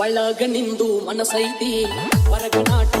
ಒಳಗ ನಿಂದು ಮನಸೈತಿ. ಹೊರಗ ನಾಟ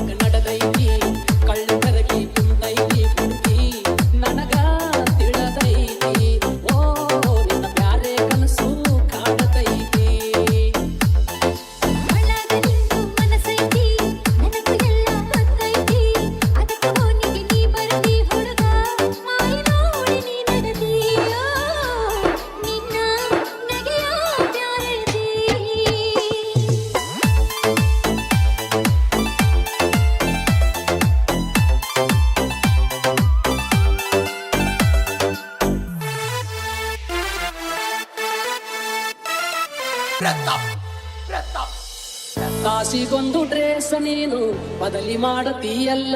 ಕಾಸಿಗೊಂದು ಡ್ರೇಸ್ ನೀನು ಬದಲಿ ಮಾಡತೀಯಲ್ಲ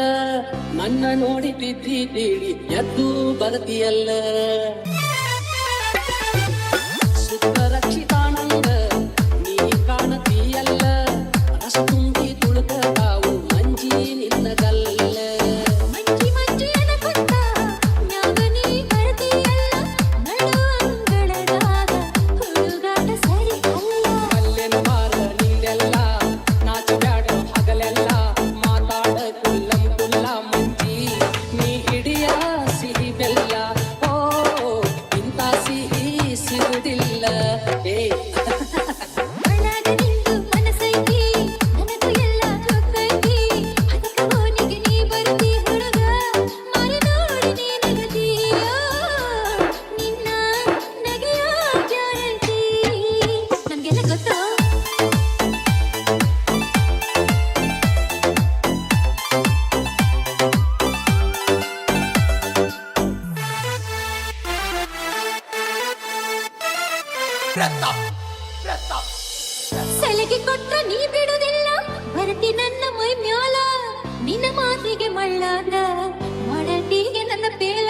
ನನ್ನ ನೋಡಿ ತಿದ್ದಿ ತಿಳಿ ಎದ್ದು ಬರತೀಯಲ್ಲ ಸುಖ ರಕ್ಷಿತ ಸಲಗೆ ಕೊಟ್ಟ ನೀ ಬಿಡುದಿಲ್ಲ ಬರತಿ ನನ್ನ ಮೈ ಮ್ಯಾಲ ನಿನ್ನ ಮಾತಿಗೆ ಮಳ್ಳಾದ ಮಡತಿಗೆ ನನ್ನ ಬೇಲ.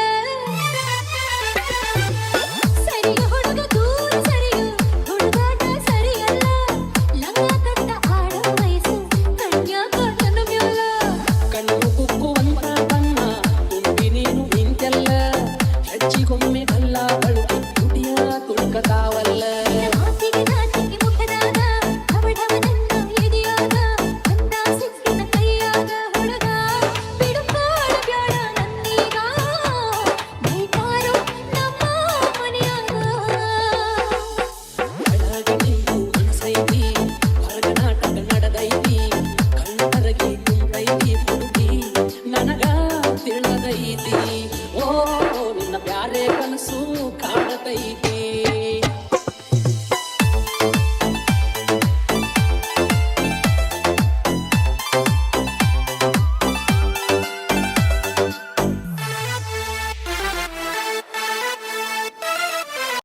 ಒಮ್ಮೆ ಬಳು